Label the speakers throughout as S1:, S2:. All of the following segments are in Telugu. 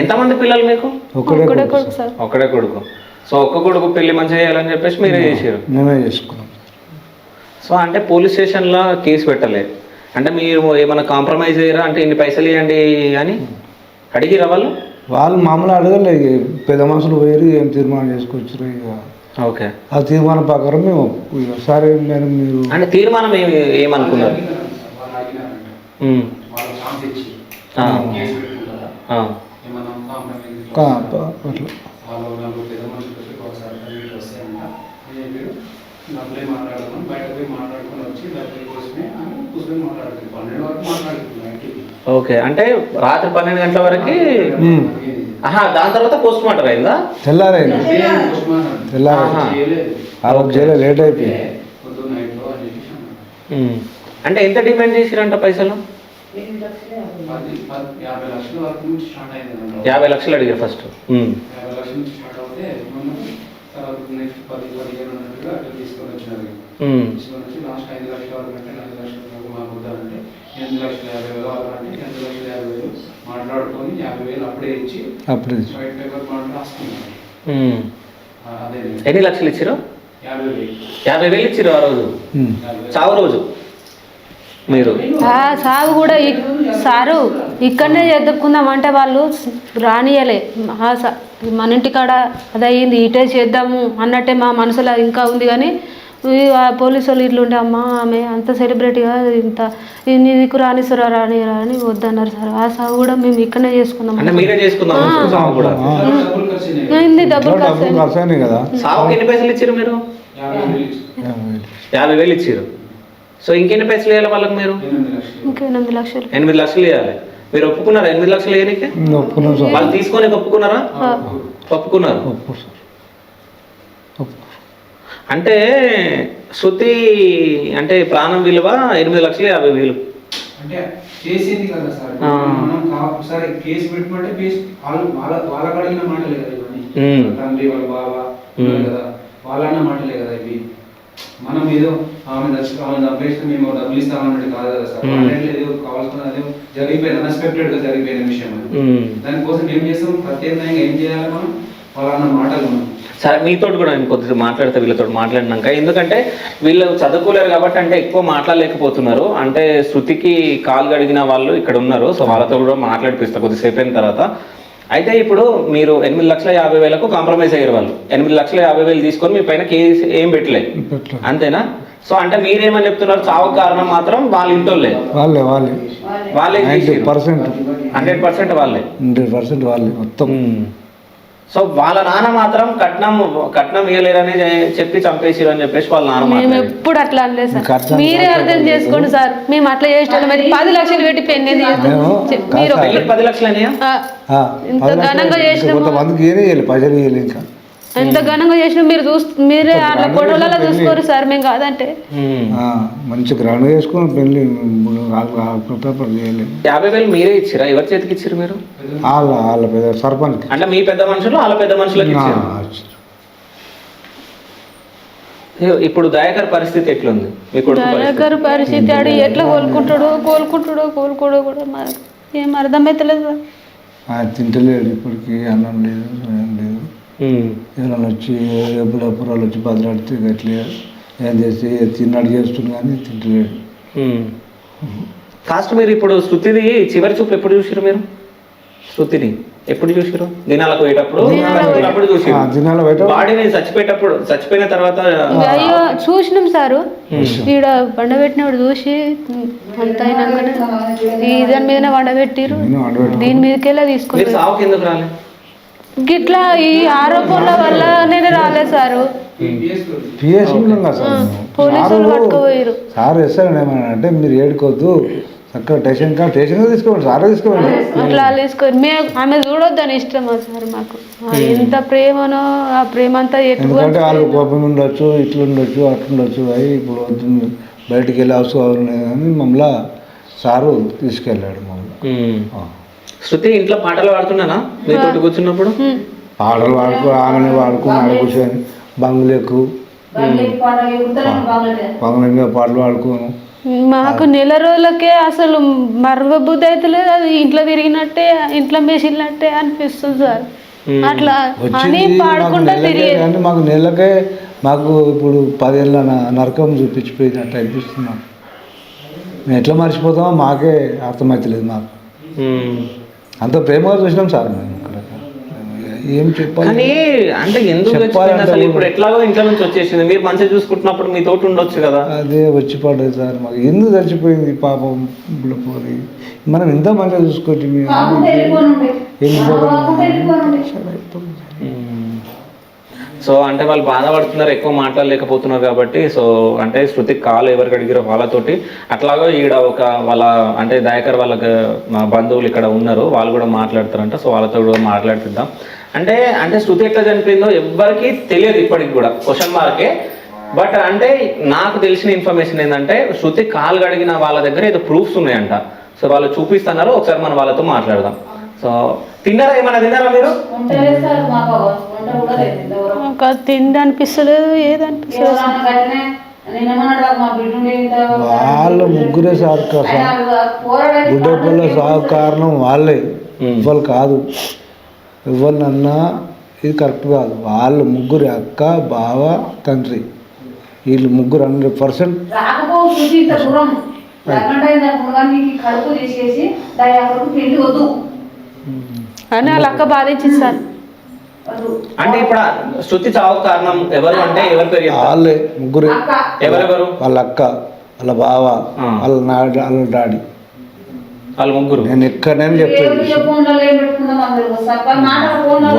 S1: ఎంతమంది పిల్లలు మీకు?
S2: ఒక్కడే
S3: ఒక్కడే
S2: కొడుకు
S3: సార్.
S1: ఒక్కడే కొడుకు. సో ఒక్క కొడుకు పెళ్ళి మంచిగా చేయాలని చెప్పేసి మీరే చేసారు
S2: మేమే చేసుకున్నాం.
S1: సో అంటే పోలీస్ స్టేషన్లో కేసు పెట్టలేదు. అంటే మీరు ఏమైనా కాంప్రమైజ్ అయ్యారా? అంటే ఇన్ని పైసలు ఇవ్వండి అని అడిగిరా వాళ్ళు?
S2: వాళ్ళు మామూలు అడగలే ఇక పెద్ద మనుషులు పోయి ఏం తీర్మానం చేసుకొచ్చారు ఇక.
S1: ఓకే.
S2: ఆ తీర్మానం ప్రకారం మేము సరే మేడం మీరు
S1: అంటే తీర్మానం ఏమి ఏమనుకున్నారు?
S2: అట్లా.
S1: ఓకే అంటే రాత్రి పన్నెండు గంటల వరకు. ఆహా దాని తర్వాత పోస్ట్ మార్టం అయిందా?
S2: తెల్లారైంది. తెల్లారి
S1: ఆహా.
S2: ఆ రోజు చేయలే లేట్ అయిపోయింది.
S1: అంటే ఎంత డిమాండ్ చేసిరంట పైసలు?
S4: యాభై లక్షల
S1: అడిగారు ఫస్ట్.
S4: అప్పుడే
S1: ఎన్ని లక్షలు ఇచ్చారు
S4: యాభై వేలు.
S1: ఇచ్చారు ఆ రోజు. చావు రోజు. మీరు?
S3: ఆ సాగు కూడా సారు ఇక్కడనే చేద్దుకుందాం అంటే వాళ్ళు రానియలే. మన ఇంటికాడ అది అయ్యింది ఇటే చేద్దాము అన్నట్టే మా మనసులో ఇంకా ఉంది కానీ పోలీసు వాళ్ళు ఇట్లుంటే అమ్మ ఆమె అంత సెలబ్రిటీగా ఇంత నీకు రానిస్తురా రానిరా అని వద్దన్నారు సార్. ఆ సాగు కూడా మేము ఇక్కడనే చేసుకున్నాం
S1: కూడా?
S4: డబ్బులు ఖర్చు
S2: కదా.
S1: సాగుకి ఎన్ని పైసలు ఇచ్చారు మీరు.
S4: యాభై వేలు
S1: ఇచ్చారు. సో ఇంకెన్ని పైసలు ఇవ్వాలి వాళ్ళకి మీరు?
S4: ఎనిమిది లక్షలు.
S3: ఇంకా ఎనిమిది లక్షలు.
S1: ఎనిమిది లక్షలు ఇవ్వాలి మీరు ఒప్పుకున్నారా? ఎనిమిది లక్షలు
S2: ఒప్పుకున్నాం సార్.
S1: వాళ్ళు తీసుకొని ఒప్పుకున్నారా? ఒప్పుకున్నారు. అంటే శృతి అంటే ప్రాణం విలువ ఎనిమిది లక్షలు యాభై వేలు.
S4: అంటే చేసింది కదా సార్.
S1: ఆ.
S4: మనం కా- సరే కేసు పెట్టుకుంటే కేసు వాళ్ళు వాళ్ళ వాళ్ళకి అడిగిన మాటలే కదా ఇవన్నీ.
S1: ఉమ్.
S4: వాళ్ళ తండ్రి వాళ్ళ బావ ఉన్నారు
S1: ఉమ్.
S4: కదా వాళ్ళన్న మాటలే కదా ఇవి. మనం ఏదో ఆమె ఆమె చంపేస్తే మేము డబ్బులు ఇస్తామన్నట్టు కాదు కదా సార్. ఏదో కావాల్సిన అదే జరిగిపోయింది అన్ఎక్స్పెక్టెడ్గా జరిగిపోయిన విషయం. దానికోసం ఏం చేస్తాం? ప్రత్యేకంగా ఏం చేయాలి మనం? వాళ్ళన్న మాటలు మనం.
S1: సరే మీతో కూడా నేను కొద్దిగా మాట్లాడతా వీళ్ళతో మాట్లాడినాక. ఎందుకంటే వీళ్ళు చదువుకోలేరు కాబట్టి అంటే ఎక్కువ మాట్లాడలేకపోతున్నారు. అంటే శృతికి కాలు గడిగిన వాళ్ళు ఇక్కడ ఉన్నారు. సో వాళ్ళతో కూడా మాట్లాడిపిస్తా కొద్దిసేపు అయిన తర్వాత. అయితే ఇప్పుడు మీరు ఎనిమిది లక్షల యాభై వేలకు కాంప్రమైజ్ అయ్యారు వాళ్ళు. ఎనిమిది లక్షల యాభై వేలు తీసుకొని మీ పైన కేసు ఏం పెట్టలేదు. అంతేనా? సో అంటే మీరేమని చెప్తున్నారు? చావుకు కారణం మాత్రం వాళ్ళ ఇంటోళ్ళే.
S2: వాళ్ళే వాళ్ళే.
S1: వాళ్ళే
S2: పర్సెంట్.
S1: హండ్రెడ్ పర్సెంట్ వాళ్ళే.
S2: హండ్రెడ్ పర్సెంట్ వాళ్ళే మొత్తం.
S1: సో వాళ్ళ నాన్న మాత్రం కట్నం కట్నం ఇవ్వలేరని చెప్పి చంపేసిరు అని చెప్పేసి వాళ్ళ నాన్న
S3: మేము. ఎప్పుడు అట్లా అనలేదు సార్. మీరే అర్థం చేసుకోండి సార్. మేము అట్లా చేసేటోళ్ళం. పది లక్షలు పెట్టి
S2: పెళ్ళి
S3: మీరు
S1: పది లక్షలనియా
S3: ఆ,
S2: ఆ,
S3: ఇంత
S2: పది లక్షలు
S3: ఘనంగా
S2: ఇంకా.
S3: ఎంత ఘనంగా చేసినా మీరు చూస్ మీరే అట్లా గొడవలలో చూసుకోరు సార్ మేము కాదంటే.
S2: ఆ, మంచి గ్రాండ్గా చేసుకుని పెళ్ళి ప్రిపేర్ చేయలేదు.
S1: యాభై వేలు మీరే ఇచ్చిరా? ఎవరి చేతికి ఇచ్చిరు మీరు?
S2: వాళ్ళ వాళ్ళ పెద్ద సర్పంచ్కి
S1: అంటే మీ పెద్ద మనుషులు వాళ్ళ పెద్ద మనుషులకి ఇచ్చారు. ఇప్పుడు దయాకర్ పరిస్థితి ఎట్లుంది? మీ కొడుకు పరిస్థితి?
S3: దయాకర్ పరిస్థితి ఆడు ఎట్లా కోలుకుంటాడో కోలుకుంటాడో కోలుకోడో కూడా మాకు ఏం అర్థమైతలేదు
S2: తింటలేడు ఇప్పటికి అన్నం లేదు ఏం లేదు. ఎవరైనా వచ్చి ఎప్పుడప్పుడు వాళ్ళు వచ్చి బదిలాడితే గట్లే ఏం చేసి తిన్నాడు చేస్తుంది కానీ తింటలేడు.
S1: కాస్ట్ మీరు ఇప్పుడు శృతిది చివరి చూపు ఎప్పుడు చూసిరు మీరు? శృతిని ఎప్పుడు చూసిరు దినాలకు పోయేటప్పుడు? అప్పుడు
S2: ఆ,
S1: చూసిరు బాడీని చచ్చిపోయేటప్పుడు చచ్చిపోయిన తర్వాత
S3: అయ్యో చూసినాం సారు. ఈడ పండబెట్టినప్పుడు చూసి అంత అయినాకనే ఈ దాని మీదనే వండబెట్టిరు దీని మీదకెళ్ళే తీసుకుని
S1: మీరు సావుకి ఎందుకు రాలే?
S3: గిట్లా ఈ ఆరోపణల వల్ల నేను రాలేదు సారు. పోలీసులు పట్టుకుపోయారు
S2: సార్ ఎస్ఐ ఏమన్నా అంటే మీరు ఏడుకోవద్దు. చక్కగా స్టేషన్ కా స్టేషన్గా తీసుకోండి సారే తీసుకోండి.
S3: అట్లా తీసుకొని మేము ఆమె చూడొద్దని ఇష్టమా సార్ మాకు? ఆ ఎంత ప్రేమనో ఆ ప్రేమ అంతా ఎక్కువ
S2: ఎందుకంటే వాళ్ళు కోపం ఉండొచ్చు ఇట్లా ఉండొచ్చు అట్లా ఉండొచ్చు అవి ఇప్పుడు వద్దు బయటికి వెళ్ళి అవసరం అని మమ్మల్ని సారు తీసుకెళ్ళాడు మమ్మల్ని.
S1: శృతి ఇంట్లో పాటలు పాడుతున్నానా? మీతోటి కూర్చున్నప్పుడు.
S2: పాటలు పాడుకో ఆమెను వాడుకుని ఆడ కూర్చొని బంగులు ఎక్కువ బంగుల పాటలు పాడుకోను.
S3: మాకు నెల రోజులకే అసలు మరవ బుద్ధి అవుతలేదు అది ఇంట్లో తిరిగినట్టే ఇంట్లో మెసిలినట్టే అనిపిస్తుంది సార్. అట్లా అని
S2: మాకు
S3: పాడుకుంటా
S2: నెలకే
S3: తిరిగేది.
S2: మాకు నెలకే మాకు ఇప్పుడు పదేళ్ళ నరకం చూపించిపోయినట్టు అనిపిస్తుంది మాకు. మేము ఎట్లా మర్చిపోతామో మాకే అర్థమవుతలేదు మాకు. అంత ప్రేమగా చూసినాం సార్ మేము. ఇక్కడ ఏం చెప్పాలి?
S1: కానీ అంటే ఎందుకు అసలు ఇప్పుడు ఎట్లాగో ఇంట్లో నుంచి వచ్చేసింది. మీరు మంచిగా చూసుకుంటున్నప్పుడు మీ తోటి ఉండొచ్చు కదా.
S2: అదే వచ్చి పడ్డది సార్ మాకు. ఎందుకు చచ్చిపోయింది పాపం ఇప్పుడు పోయి మనం ఎంత మంచిగా చూసుకోవచ్చు మేము
S1: సో అంటే వాళ్ళు బాధపడుతున్నారు ఎక్కువ మాట్లాడలేకపోతున్నారు కాబట్టి సో అంటే శృతి కాలు ఎవరికి అడిగిరో వాళ్ళతోటి అట్లాగో ఈడ ఒక వాళ్ళ అంటే దయాకర్ వాళ్ళకి మా బంధువులు ఇక్కడ ఉన్నారు వాళ్ళు కూడా మాట్లాడతారంట సో వాళ్ళతో కూడా మాట్లాడుతుందాం అంటే అంటే శృతి ఎట్లా చనిపోయిందో ఎవ్వరికి తెలియదు ఇప్పటికి కూడా క్వశ్చన్ మార్కే బట్ అంటే నాకు తెలిసిన ఇన్ఫర్మేషన్ ఏంటంటే శృతి కాలు గడిగిన వాళ్ళ దగ్గర ఏదో ప్రూఫ్స్ ఉన్నాయంట. సో వాళ్ళు చూపిస్తున్నారు ఒకసారి మనం వాళ్ళతో మాట్లాడదాం. సో తిన్నారా ఏమైనా తిన్నారా మీరు.
S3: ఒక తిండి అనిపిస్తలేదు ఏది అనిపిస్తలేదు
S2: వాళ్ళు ముగ్గురే సార్.
S5: అయినా పోరాడేది
S2: బుడ్డ పిల్ల సాగు కారణం వాళ్ళే. ఇవ్వాలి కాదు. ఇవ్వాలన్నా ఇది కరెక్ట్ కాదు. వాళ్ళు ముగ్గురు అక్క బావ తండ్రి. వీళ్ళు ముగ్గురు హండ్రెడ్ పర్సెంట్
S5: కడుపు తీసేసి దాని అక్కడికి పెళ్ళి వద్దు.
S3: అని వాళ్ళ అక్క బాధించింది సార్.
S1: అంటే ఇప్పుడు శృతి చావు కారణం ఎవరు అంటే ఎవరి పేరు
S2: వాళ్ళే ముగ్గురే.
S1: ఎవరెవరు?
S2: వాళ్ళ అక్క వాళ్ళ బావ. వాళ్ళ నాడు వాళ్ళ డాడీ.
S1: వాళ్ళు ముగ్గురు.
S2: నేను ఎక్కడైనా
S5: ఫోన్లో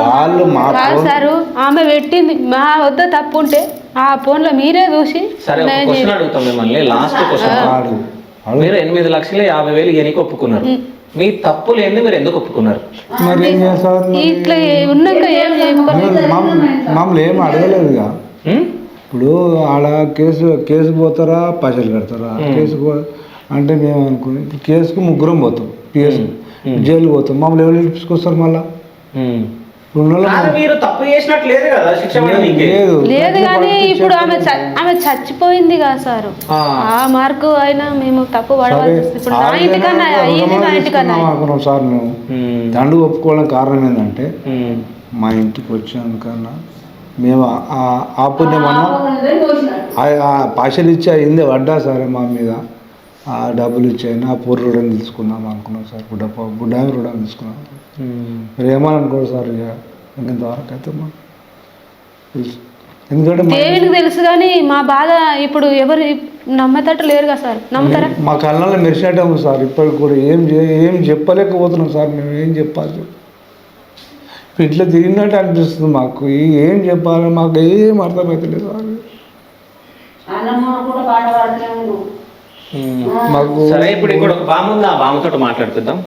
S2: వాళ్ళు మా
S3: కాదు
S2: ఫోన్
S3: సారు ఆమె పెట్టింది. మా వద్ద తప్పు ఉంటే ఆ ఫోన్లో మీరే చూసి
S1: సరే క్వశ్చన్ అడుగుతాం మిమ్మల్ని. Last question. మీరు ఎనిమిది లక్షల యాభై వేలు ఇయనికి ఒప్పుకున్నారు. మీ తప్పు లేని మీరు ఎందుకు ఒప్పుకున్నారు?
S2: మరి ఏం చేస్తారు?
S3: ఇట్లా ఉన్నాక
S2: మమ్మల్ని ఏం అడగలేదుగా? ఇప్పుడు ఆడ కేసు కేసు పోతారా? పైసలు కడతారా? కేసు పో- అంటే మేము ఇప్పుడు కేసుకు ముగ్గురం పోతాం. పిఎస్ జైలు పోతాం. మమ్మల్ని ఎవరు తీసుకొస్తారు మళ్ళా?
S1: మీరు తప్పు చేసినట్టు లేదు కదా శిక్ష.
S2: లేదు
S3: కానీ ఇప్పుడు ఆమె ఆమె చచ్చిపోయింది కదా సారు
S1: ఆ.
S3: మార్కు అయినా మేము తప్పు పడవలసి
S2: అనుకున్నాం సార్. దండు ఒప్పుకోవడం కారణం ఏంటంటే. మా ఇంటికి వచ్చాకన్నా మేము ఆ- ఆ- ఆ పైసలు ఇచ్చి అయింది పడ్డా సరే మా మీద ఆ డబ్బులు ఇచ్చాయని ఆ పూర్ రుణం తీసుకుందాం అనుకున్నాం సార్. బుడ్డ బుడ్డ రుణం తీసుకున్నాం. మీరు ఏమనుకోరు సార్ ఇక. ఇంతవరకు అయితే తెలుసు. ఎందుకంటే మా-
S3: దేవునికి తెలుసు కానీ మా బాధ ఇప్పుడు ఎవరు నమ్మేటట్టు లేరు కదా సార్. నమ్ముతారా?
S2: మా కళ్ళల్లో మెరిసినట్టే ఉంది సార్. ఇప్పటికి కూడా ఏం చే- ఏం చెప్పలేకపోతున్నాం సార్. మేము ఏం చెప్పాలి? ఇట్లా తిరిగినట్టు అనిపిస్తుంది మాకు. ఏం చెప్పాలి మాకు ఏం అర్థమవుతలేదు సార్.
S1: ఉమ్.
S2: మాకు
S1: సరే ఇప్పుడు ఇక్కడ ఒక బామ్మ ఉంది ఆ బామ్మతో మాట్లాడుకుందాం